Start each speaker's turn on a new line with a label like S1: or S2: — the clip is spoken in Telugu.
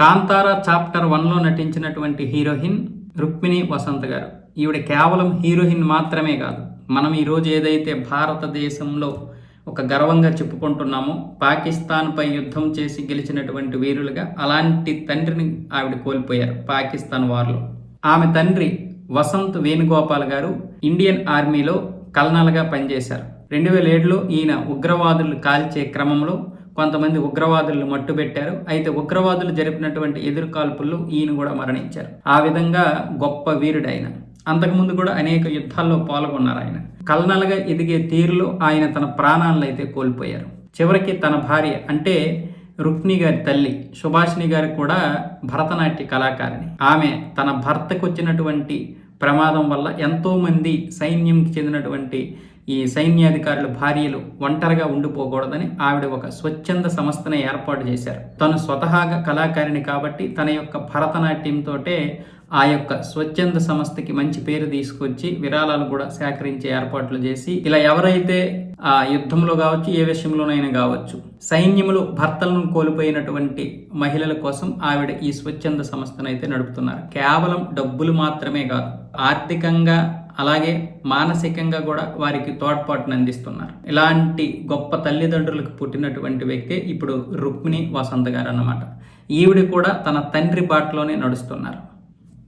S1: కాంతారా చాప్టర్ వన్లో నటించినటువంటి హీరోయిన్ రుక్మిణి వసంత్ గారు. ఈవిడ కేవలం హీరోయిన్ మాత్రమే కాదు మనం ఈరోజు ఏదైతే భారతదేశంలో ఒక గర్వంగా చెప్పుకుంటున్నామో పాకిస్తాన్పై యుద్ధం చేసి గెలిచినటువంటి వీరులుగా అలాంటి తండ్రిని ఆవిడ కోల్పోయారు పాకిస్తాన్ వార్లో. ఆమె తండ్రి వసంత్ వేణుగోపాల్ గారు ఇండియన్ ఆర్మీలో కల్నల్గా పనిచేశారు. రెండు వేల ఏడులో ఈయన ఉగ్రవాదులు కాల్చే క్రమంలో కొంతమంది ఉగ్రవాదులను మట్టుబెట్టారు. అయితే ఉగ్రవాదులు జరిపినటువంటి ఎదురుకాల్పుల్లో ఈయన కూడా మరణించారు. ఆ విధంగా గొప్ప వీరుడు ఆయన అంతకుముందు కూడా అనేక యుద్ధాల్లో పాల్గొన్నారు ఆయన. కల్నల్గా ఎదిగే తీరులో ఆయన తన ప్రాణాలను అయితే కోల్పోయారు. చివరికి తన భార్య అంటే రుక్మిణి గారి తల్లి సుభాషిణి గారు కూడా భరతనాట్య కళాకారిణి. ఆమె తన భర్తకు వచ్చినటువంటి ప్రమాదం వల్ల ఎంతోమంది సైన్యంకి చెందినటువంటి ఈ సైన్యాధికారుల భార్యలు ఒంటరిగా ఉండిపోకూడదని ఆవిడ ఒక స్వచ్ఛంద సంస్థని ఏర్పాటు చేశారు. తను స్వతహాగా కళాకారిణి కాబట్టి తన యొక్క భరతనాట్యంతోటే ఆ యొక్క స్వచ్ఛంద సంస్థకి మంచి పేరు తీసుకొచ్చి విరాళాలు కూడా సేకరించే ఏర్పాట్లు చేసి ఇలా ఎవరైతే ఆ యుద్ధంలో కావచ్చు ఏ విషయంలోనైనా కావచ్చు సైన్యములు భర్తలను కోల్పోయినటువంటి మహిళల కోసం ఆవిడ ఈ స్వచ్ఛంద సంస్థను అయితే నడుపుతున్నారు. కేవలం డబ్బులు మాత్రమే కాదు ఆర్థికంగా అలాగే మానసికంగా కూడా వారికి తోడ్పాటును అందిస్తున్నారు. ఇలాంటి గొప్ప తల్లిదండ్రులకు పుట్టినటువంటి వ్యక్తి ఇప్పుడు రుక్మిణి వసంత గారు అన్నమాట. ఈవిడ కూడా తన తండ్రి బాటలోనే నడుస్తున్నారు.